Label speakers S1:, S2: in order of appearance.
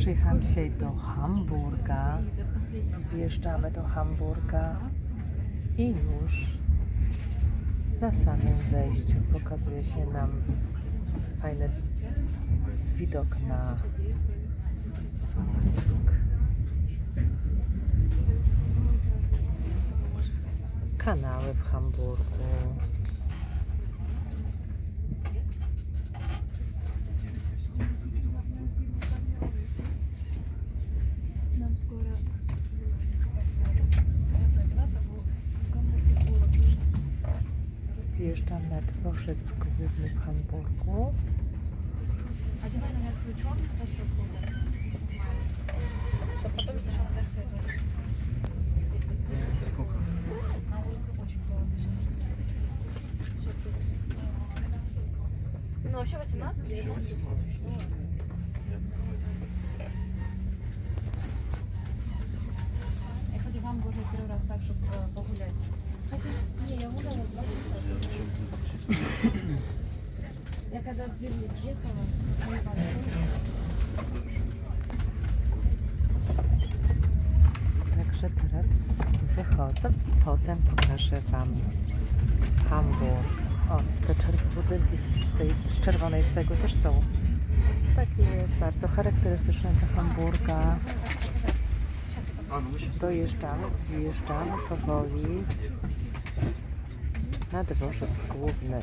S1: Przyjechałam dzisiaj do Hamburga. Wjeżdżamy do Hamburga i już na samym wejściu pokazuje się nam fajny widok na kanały w Hamburgu. Wjeżdżamy dworzec główny w Hamburgu.
S2: A ty.
S3: Сколько?
S2: Ну, вообще 18? 19? Я, кстати, в Гамбурге первый раз так, чтобы погулять. Я когда в Берлин ехала, мы
S1: Także teraz wychodzę i potem pokażę Wam Hamburg. O, te czerw- budynki z tej z czerwonej cegły też są takie bardzo charakterystyczne dla Hamburga.
S3: А, ну мы сейчас...
S1: Dojeżdżamy, wjeżdżamy powoli na dworzec główny.